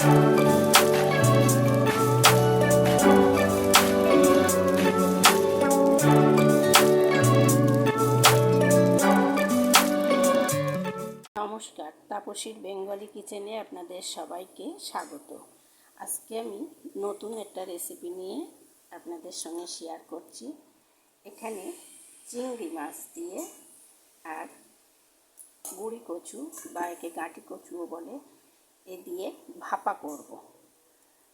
নমস্কার, তাপসীর বেঙ্গলি কিচেনে আপনাদের সবাইকে স্বাগত। আজকে আমি নতুন একটা রেসিপি নিয়ে আপনাদের সঙ্গে শেয়ার করছি। এখানে চিংড়ি মাছ দিয়ে আর গুড়ি কচু বা একে গাঁটি কচুও বলে এ দিয়ে ভাপা করব।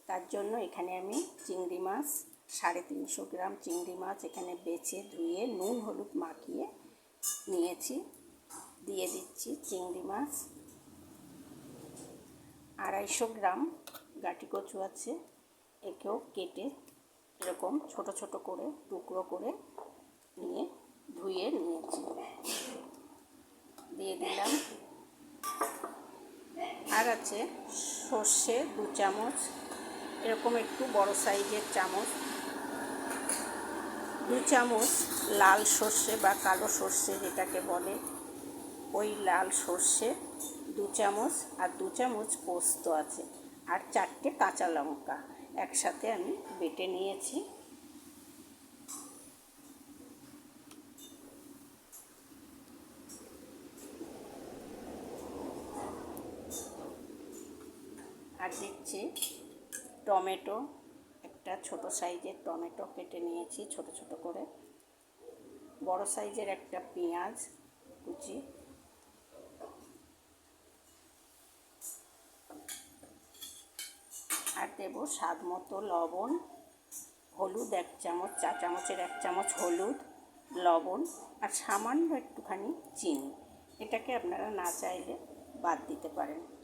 তার জন্য এখানে আমি চিংড়ি মাছ, সাড়ে তিনশো গ্রাম চিংড়ি মাছ এখানে বেছে ধুয়ে নুন, হলুদ মাখিয়ে নিয়েছি। দিয়ে দিচ্ছি চিংড়ি মাছ। আড়াইশো গ্রাম গাটি কচু আছে, একেও কেটে এরকম ছোট ছোট করে, টুকরো করে নিয়ে ধুয়ে নিয়েছি। দিয়ে দিলাম আর আছে সর্ষে দু চামচ, এরকম একটু বড় সাইজের চামচ। দু চামচ লাল সর্ষে বা কালো সর্ষে যেটাকে বলে, ওই লাল সর্ষে দু চামচ আর দু চামচ পোস্ত আছে, আর চারটে কাঁচা লঙ্কা একসাথে আমি বেটে নিয়েছি। আর দিচ্ছি টমেটো, একটা ছোট সাইজের টমেটো কেটে নিয়েছি, ছোট ছোট করে। বড় সাইজের একটা পেঁয়াজ কুচি। আর দেবো স্বাদ মতো লবণ, হলুদ এক চামচ, চা চামচের এক চামচ হলুদ, লবণ আর সামান্য একটুখানি চিনি। এটাকে আপনারা না চাইলে বাদ দিতে পারেন।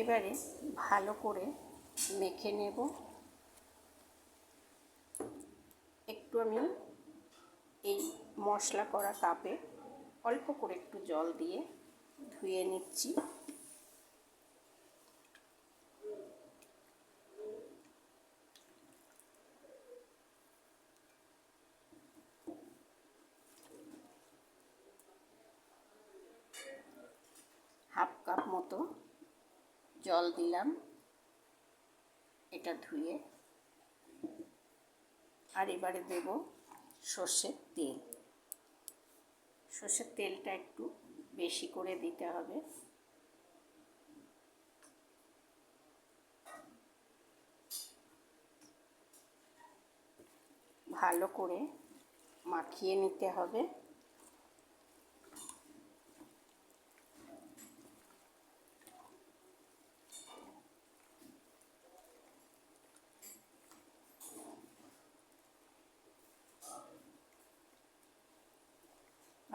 এবারে ভালো করে মেখে নেব। একটু আমি এই মশলা করা কাপে অল্প করে একটু জল দিয়ে ধুয়ে নিচ্ছি। হাফ কাপ মতো জল দিলাম, এটা ধুয়ে। আর এবারে দেব সর্ষের তেল। সর্ষের তেলটা একটু বেশি করে দিতে হবে। ভালো করে মাখিয়ে নিতে হবে।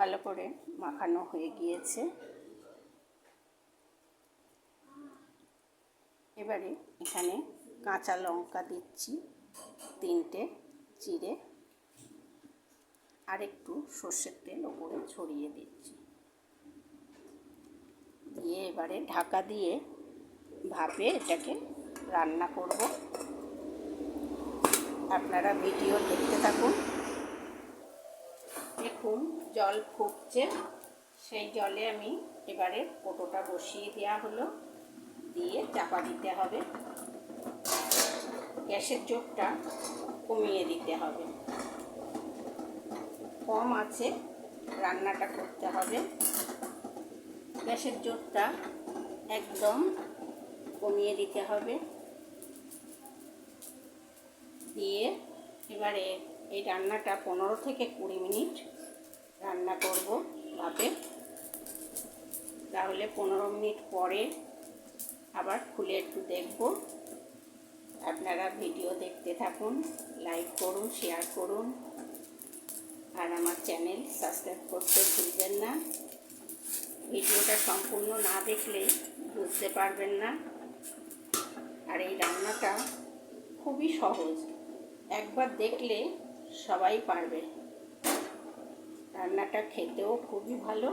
ভালো করে মাখানো হয়ে গিয়েছে। এবারে এখানে কাঁচা লঙ্কা দিচ্ছি, তিনটে চিড়ে, আর একটু সর্ষের তেল ওপরে ছড়িয়ে দিচ্ছি। দিয়ে এবারে ঢাকা দিয়ে ভাপে এটাকে রান্না করব। আপনারা ভিডিও দেখতে থাকুন। দেখুন, জল ফুটছে। সেই জলে আমি এবারে কোটোটা বসিয়ে দেওয়া হলো। দিয়ে চাপা দিতে হবে। গ্যাসের জোরটা কমিয়ে দিতে হবে। কম আছে, রান্নাটা করতে হবে। গ্যাসের জোরটা একদম কমিয়ে দিতে হবে। দিয়ে এবারে এই রান্নাটা পনেরো থেকে কুড়ি মিনিট রান্না করব ভাপে তাহলে পনেরো মিনিট পরে আবার খুলে একটু দেখব। আপনারা ভিডিও দেখতে থাকুন, লাইক করুন, শেয়ার করুন। আর আমার চ্যানেল সাবস্ক্রাইব করতে ভুলবেন না। ভিডিওটা সম্পূর্ণ না দেখলে বুঝতে পারবেন না। আর এই রান্নাটা খুবই সহজ। একবার দেখলে সবাই পারবে। রান্নাটা খেতেও খুবই ভালো।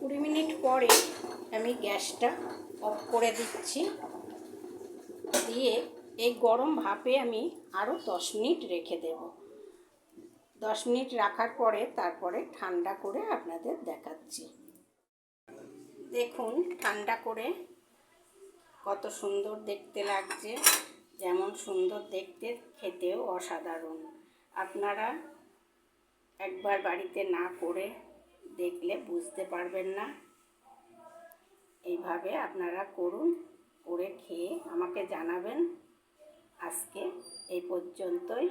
কুড়ি মিনিট পরে আমি গ্যাসটা অফ করে দিচ্ছি। দিয়ে এই গরম ভাপে আমি আরও দশ মিনিট রেখে দেব। দশ মিনিট রাখার পরে তারপরে ঠান্ডা করে আপনাদের দেখাচ্ছি। দেখুন, ঠান্ডা করে কত সুন্দর দেখতে লাগছে। যেমন সুন্দর দেখতে, খেতেও অসাধারণ। আপনারা একবার বাড়িতে না করে দেখলে বুঝতে পারবেন না। এইভাবে আপনারা করুন, করে খেয়ে আমাকে জানাবেন। আজকে এই পর্যন্তই।